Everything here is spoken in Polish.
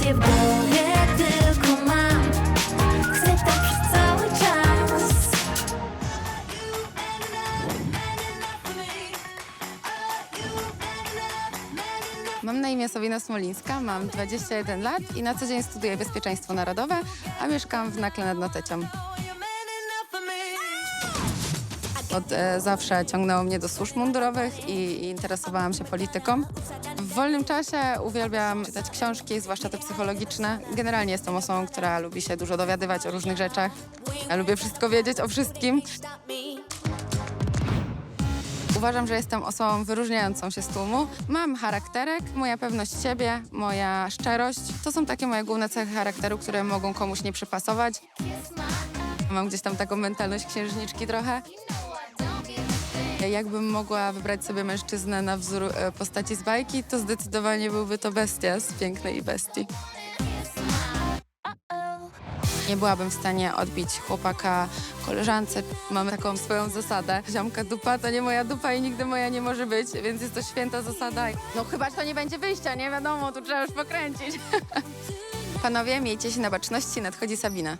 Tylko mam Chcę cały czas Mam na imię Sabina Smolińska, mam 21 lat i na co dzień studiuję bezpieczeństwo narodowe, a mieszkam w Nakle nad Notecią. Od e, zawsze ciągnęło mnie do służb mundurowych i, i interesowałam się polityką. W wolnym czasie uwielbiam czytać książki, zwłaszcza te psychologiczne. Generalnie jestem osobą, która lubi się dużo dowiadywać o różnych rzeczach. Ja lubię wszystko wiedzieć o wszystkim. Uważam, że jestem osobą wyróżniającą się z tłumu. Mam charakterek, moja pewność siebie, moja szczerość. To są takie moje główne cechy charakteru, które mogą komuś nie przypasować. Mam gdzieś tam taką mentalność księżniczki trochę. Jakbym mogła wybrać sobie mężczyznę na wzór e, postaci z bajki, to zdecydowanie byłby to bestia z pięknej bestii. Nie byłabym w stanie odbić chłopaka koleżance. Mamy taką swoją zasadę. Ziomka dupa to nie moja dupa i nigdy moja nie może być, więc jest to święta zasada. No chyba, że to nie będzie wyjścia, nie wiadomo, tu trzeba już pokręcić. Panowie, miejcie się na baczności, nadchodzi Sabina.